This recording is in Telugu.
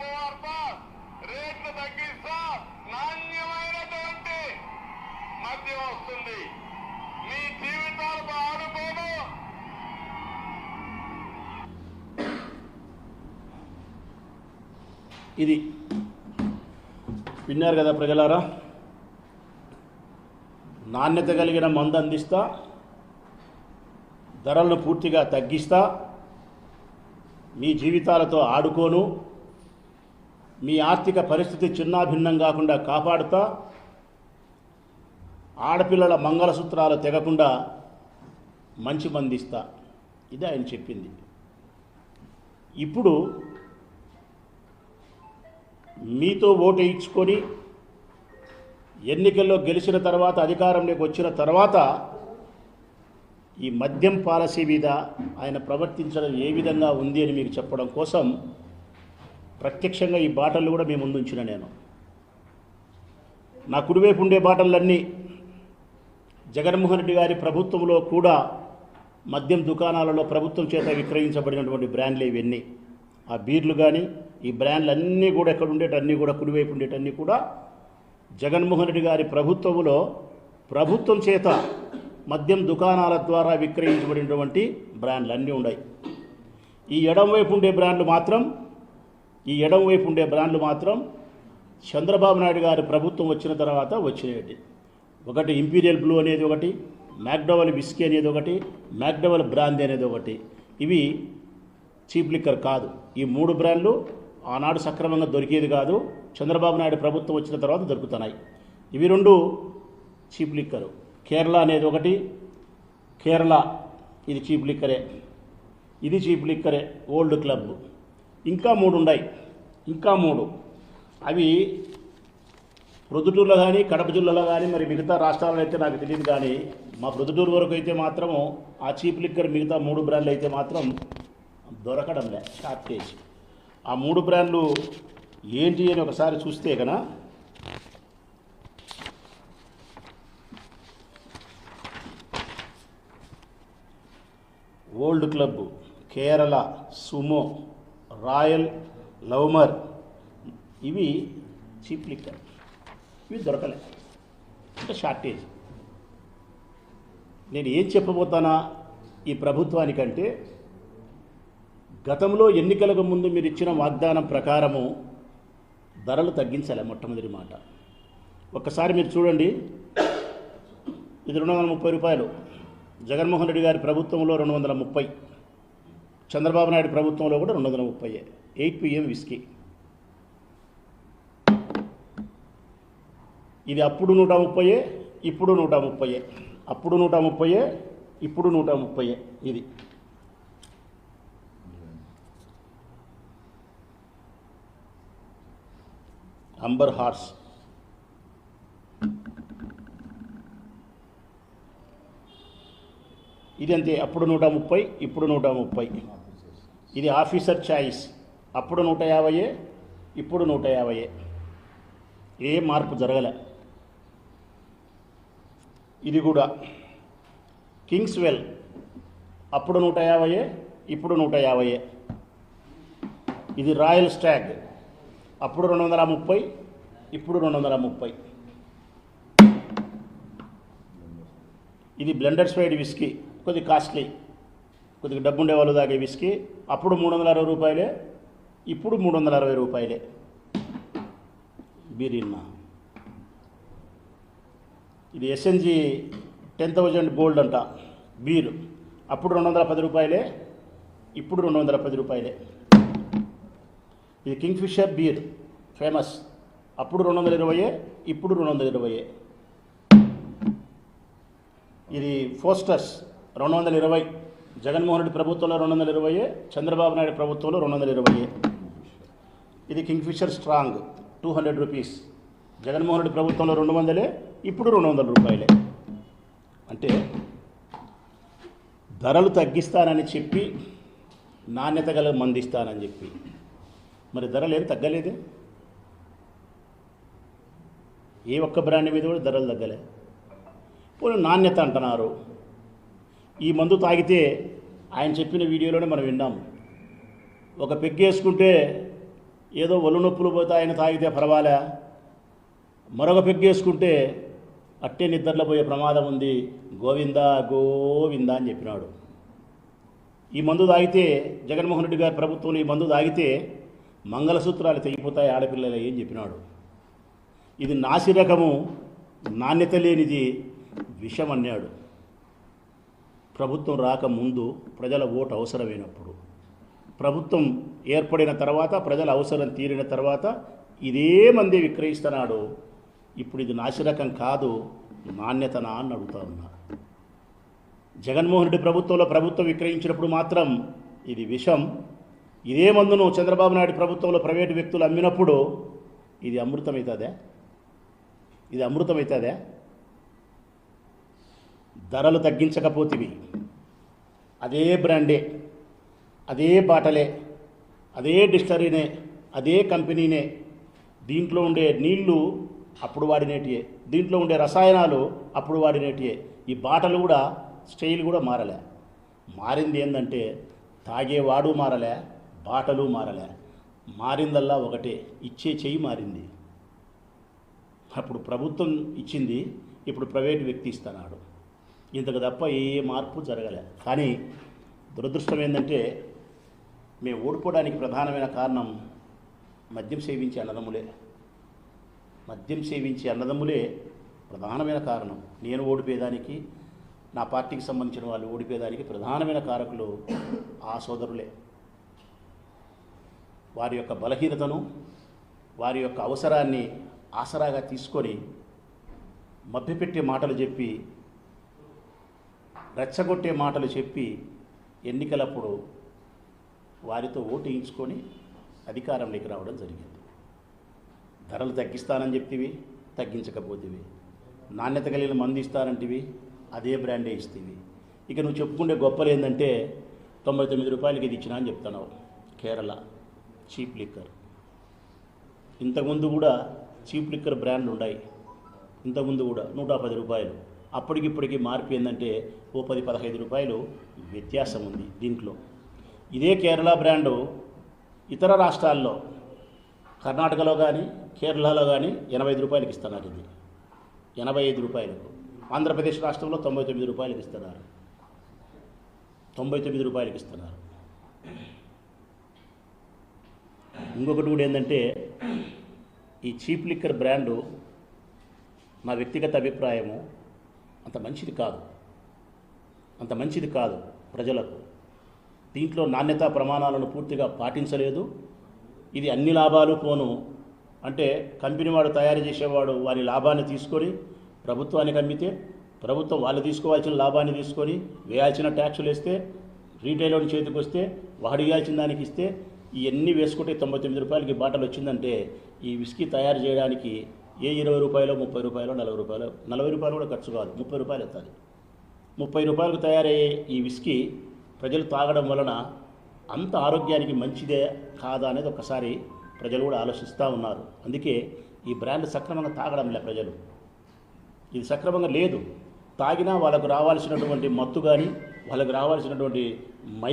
శుభవార్త రేట్లు తగ్గిస్తా నాణ్యమైనటువంటి మద్యం వస్తుంది. మీ జీవితాలతో ఆడుకోను ఇది విన్నారు కదా ప్రజలారా? నాణ్యత కలిగిన మందు అందిస్తా ధరలను పూర్తిగా తగ్గిస్తా మీ జీవితాలతో ఆడుకోను. మీ ఆర్థిక పరిస్థితి చిన్నాభిన్నం కాకుండా కాపాడుతా ఆడపిల్లల మంగళసూత్రాలు తెగకుండా మంచి మందిస్తా. ఇది ఆయన చెప్పింది. ఇప్పుడు మీతో ఓటు ఇచ్చుకొని ఎన్నికల్లో గెలిచిన తర్వాత అధికారంలోకి వచ్చిన తర్వాత ఈ మద్యం పాలసీ మీద ఆయన ప్రవర్తించడం ఏ విధంగా ఉంది అని మీకు చెప్పడం కోసం ప్రత్యక్షంగా ఈ బాటలు కూడా మీ ముందు ఉంచిన నేను. నా కుడివైపు ఉండే బాటలన్నీ జగన్మోహన్ రెడ్డి గారి ప్రభుత్వంలో కూడా మద్యం దుకాణాలలో ప్రభుత్వం చేత విక్రయించబడినటువంటి బ్రాండ్లు ఇవన్నీ. ఆ బీర్లు కానీ ఈ బ్రాండ్లు అన్నీ కూడా ఎక్కడ ఉండేటన్నీ కూడా కుడివైపు ఉండేటన్నీ కూడా జగన్మోహన్ రెడ్డి గారి ప్రభుత్వంలో ప్రభుత్వం చేత మద్యం దుకాణాల ద్వారా విక్రయించబడినటువంటి బ్రాండ్లు అన్నీ ఉన్నాయి. ఈ ఎడం వైపు ఉండే బ్రాండ్లు మాత్రం ఈ ఎడం వైపు ఉండే బ్రాండ్లు మాత్రం చంద్రబాబు నాయుడు గారి ప్రభుత్వం వచ్చిన తర్వాత వచ్చినాయండి. ఒకటి ఇంపీరియల్ బ్లూ అనేది ఒకటి మ్యాక్డవల్ విస్కీ అనేది ఒకటి మ్యాక్డవల్ బ్రాందీ అనేది ఒకటి. ఇవి చీప్ లిక్కర్ కాదు. ఈ మూడు బ్రాండ్లు ఆనాడు సక్రమంగా దొరికేది కాదు. చంద్రబాబు నాయుడు ప్రభుత్వం వచ్చిన తర్వాత దొరుకుతున్నాయి. ఇవి రెండు చీప్ లిక్కరు. కేరళ అనేది ఒకటి కేరళ ఇది చీప్ లిక్కరే. ఇది చీప్ లిక్కరే ఓల్డ్ క్లబ్. ఇంకా మూడు ఉన్నాయి ఇంకా మూడు. అవి ప్రొద్దుటూరులో కానీ కడప జిల్లాలో కానీ మరి మిగతా రాష్ట్రాల్లో అయితే నాకు తెలియదు కానీ మా ప్రొద్దుటూరు వరకు అయితే మాత్రము ఆ చీప్ లిక్కర్ మిగతా మూడు బ్రాండ్లు అయితే మాత్రం దొరకడంలే షార్టేజ్. ఆ మూడు బ్రాండ్లు ఏంటి అని ఒకసారి చూస్తే కన old club Kerala sumo royal లవ్మర్. ఇవి చీప్ లిక్కర్. ఇవి దొరకలే. అంటే షార్టేజ్. నేను ఏం చెప్పబోతానా? ఈ ప్రభుత్వానికంటే గతంలో ఎన్నికలకు ముందు మీరు ఇచ్చిన వాగ్దానం ప్రకారము ధరలు తగ్గించాలి మొట్టమొదటి మాట. ఒక్కసారి మీరు చూడండి. ఇది రెండు వందల ముప్పై రూపాయలు. జగన్మోహన్ రెడ్డి గారి ప్రభుత్వంలో రెండు వందల ముప్పై. చంద్రబాబు నాయుడు ప్రభుత్వంలో కూడా రెండు వందల ముప్పై ఎయిట్ పిఎం విస్కీ. ఇది అప్పుడు నూట ముప్పయే ఇప్పుడు నూట ముప్పయే అప్పుడు నూట ముప్పయే ఇప్పుడు నూట ముప్పయే ఇది. Amber horse. ఇది అంతే అప్పుడు నూట ముప్పై ఇప్పుడు నూట ముప్పై. ఇది ఆఫీసర్ ఛాయిస్. అప్పుడు నూట యాభైయే ఇప్పుడు నూట యాభైయే. ఏ మార్పు జరగలే. ఇది కూడా. కింగ్స్వెల్ అప్పుడు నూట యాభైయే ఇప్పుడు నూట యాభైయే. ఇది రాయల్ స్టాగ్. అప్పుడు రెండు వందల ముప్పై ఇప్పుడు రెండు వందల ముప్పై. ఇది బ్లెండర్ స్వైడ్ విస్కీ. కొద్ది కాస్ట్లీ కొద్దిగా డబ్బు ఉండేవాళ్ళు తాగే విస్కీ. అప్పుడు మూడు వందల అరవై రూపాయలే ఇప్పుడు మూడు వందల అరవై రూపాయలే. బీరిన్నా ఇది ఎస్ఎన్జి టెన్ థౌజండ్ గోల్డ్ అంట బీర్. అప్పుడు రెండు వందల పది రూపాయలే ఇప్పుడు రెండు వందల పది రూపాయలే. ఇది కింగ్ ఫిషర్ బీర్ ఫేమస్. అప్పుడు రెండు వందల ఇరవయే ఇప్పుడు రెండు వందల ఇరవయే. ఇది ఫోస్టర్స్. రెండు వందల ఇరవై. జగన్మోహన్ రెడ్డి ప్రభుత్వంలో రెండు వందల ఇరవై చంద్రబాబు నాయుడు ప్రభుత్వంలో రెండు వందల ఇరవై ఇది kingfisher strong two hundred rupees. Jaganmohan Reddy ప్రభుత్వంలో రెండు వందలే ఇప్పుడు రెండు వందల రూపాయలే. అంటే ధరలు తగ్గిస్తానని చెప్పి నాణ్యత గల మందిస్తానని చెప్పి. మరి ధరలు ఏం తగ్గలేదే? ఏ ఒక్క బ్రాండ్ మీద కూడా ధరలు తగ్గలే. పోనీ నాణ్యత అంటున్నారు. ఈ మందు తాగితే ఆయన చెప్పిన వీడియోలోనే మనం విన్నాం. ఒక పెగ్గేసుకుంటే ఏదో ఒళ్ళు నొప్పులు పోతే ఆయన తాగితే పర్వాలే. మరొక పెగ్గేసుకుంటే అట్టే నిద్రలో పోయే ప్రమాదం ఉంది. గోవిందా గోవిందా అని చెప్పినాడు. ఈ మందు తాగితే జగన్మోహన్ రెడ్డి గారి ప్రభుత్వంలో ఈ మందు తాగితే మంగళసూత్రాలు తెగిపోతాయి ఆడపిల్లలు ఏం చెప్పినాడు. ఇది నాసిరకము నాణ్యత లేనిది విషం అన్నాడు ప్రభుత్వం రాకముందు ప్రజల ఓటు అవసరమైనప్పుడు. ప్రభుత్వం ఏర్పడిన తర్వాత ప్రజల అవసరం తీరిన తర్వాత ఇదే మంది విక్రయిస్తున్నాడు. ఇప్పుడు ఇది నాశిరకం కాదు నాణ్యతనా అని అడుగుతా ఉన్నా. జగన్మోహన్ రెడ్డి ప్రభుత్వంలో ప్రభుత్వం విక్రయించినప్పుడు మాత్రం ఇది విషం. ఇదే మందును చంద్రబాబు నాయుడు ప్రభుత్వంలో ప్రైవేటు వ్యక్తులు అమ్మినప్పుడు ఇది అమృతమవుతుందే? ఇది అమృతమవుతుందే? ధరలు తగ్గించకపోతివి. అదే బ్రాండే అదే బాటలే అదే డిస్టరీనే అదే కంపెనీనే. దీంట్లో ఉండే నీళ్ళు అప్పుడు వాడినేటియే. దీంట్లో ఉండే రసాయనాలు అప్పుడు వాడినేటియే. ఈ బాటలు కూడా స్టైల్ కూడా మారలే. మారింది ఏంటంటే తాగేవాడు మారలే బాటలు మారలే. మారిందల్లా ఒకటే ఇచ్చే చెయ్యి మారింది. అప్పుడు ప్రభుత్వం ఇచ్చింది ఇప్పుడు ప్రైవేట్ వ్యక్తి ఇస్తున్నాడు ఇంతకు తప్ప ఏ మార్పు జరగలే. కానీ దురదృష్టం ఏంటంటే మేము ఓడిపోవడానికి ప్రధానమైన కారణం మద్యం సేవించే అన్నదమ్ములే. మద్యం సేవించే అన్నదమ్ములే ప్రధానమైన కారణం. నేను ఓడిపోయేదానికి నా పార్టీకి సంబంధించిన వాళ్ళు ఓడిపోయేదానికి ప్రధానమైన కారకులు ఆ సోదరులే. వారి యొక్క బలహీనతను వారి యొక్క అవసరాన్ని ఆసరాగా తీసుకొని మభ్యపెట్టే మాటలు చెప్పి రెచ్చగొట్టే మాటలు చెప్పి ఎన్నికలప్పుడు వారితో ఓటు వేయించుకొని అధికారంలోకి రావడం జరిగింది. ధరలు తగ్గిస్తానని చెప్తివి తగ్గించకపోతేవి. నాణ్యత కలిగిన మందు ఇస్తానంటివి అదే బ్రాండే ఇస్తేవి. ఇక నువ్వు చెప్పుకుంటే గొప్పలు ఏంటంటే తొంభై తొమ్మిది రూపాయలకి ఇది ఇచ్చినా అని చెప్తున్నావు కేరళ చీప్ లిక్కర్. ఇంతకుముందు కూడా చీప్ లిక్కర్ బ్రాండ్లు ఉన్నాయి ఇంతకుముందు కూడా నూట పది రూపాయలు. అప్పటికిప్పటికి మార్పు ఏంటంటే ఓ పది పదహైదు రూపాయలు వ్యత్యాసం ఉంది దీంట్లో. ఇదే కేరళ బ్రాండు ఇతర రాష్ట్రాల్లో కర్ణాటకలో కానీ కేరళలో కానీ ఎనభై ఐదు రూపాయలకి ఇస్తున్నారు ఇది. ఎనభై ఐదు రూపాయలకు. ఆంధ్రప్రదేశ్ రాష్ట్రంలో తొంభై తొమ్మిది రూపాయలకి ఇస్తున్నారు. తొంభై తొమ్మిది రూపాయలకి ఇస్తున్నారు. ఇంకొకటి కూడా ఏంటంటే ఈ చీప్ లిక్కర్ బ్రాండు నా వ్యక్తిగత అభిప్రాయము. అంత మంచిది కాదు. అంత మంచిది కాదు ప్రజలకు. దీంట్లో నాణ్యతా ప్రమాణాలను పూర్తిగా పాటించలేదు. ఇది అన్ని లాభాలు పోను. అంటే కంపెనీ వాడు తయారు చేసేవాడు వారి లాభాన్ని తీసుకొని ప్రభుత్వానికి అమ్మితే ప్రభుత్వం వాళ్ళు తీసుకోవాల్సిన లాభాన్ని తీసుకొని వేయాల్సిన ట్యాక్సులు వేస్తే రీటైల్ చేతికి వస్తే వాడు ఇవ్వాల్సిన దానికి ఇస్తే ఇవన్నీ వేసుకుంటే తొంభై తొమ్మిది రూపాయలకి బాటలు వచ్చిందంటే ఈ విస్కీ తయారు చేయడానికి ఏ ఇరవై రూపాయలు ముప్పై రూపాయలు నలభై రూపాయలు? నలభై రూపాయలు కూడా ఖర్చు కాదు. ముప్పై రూపాయలు ఎత్తాలి. ముప్పై రూపాయలకు తయారయ్యే ఈ విస్కీ ప్రజలు తాగడం వలన అంత ఆరోగ్యానికి మంచిదే కాదా అనేది ఒకసారి ప్రజలు కూడా ఆలోచిస్తూ ఉన్నారు. అందుకే ఈ బ్రాండ్ సక్రమంగా తాగడం లే ప్రజలు. ఇది సక్రమంగా లేదు. తాగినా వాళ్ళకు రావాల్సినటువంటి మత్తు కానీ వాళ్ళకు రావాల్సినటువంటి మై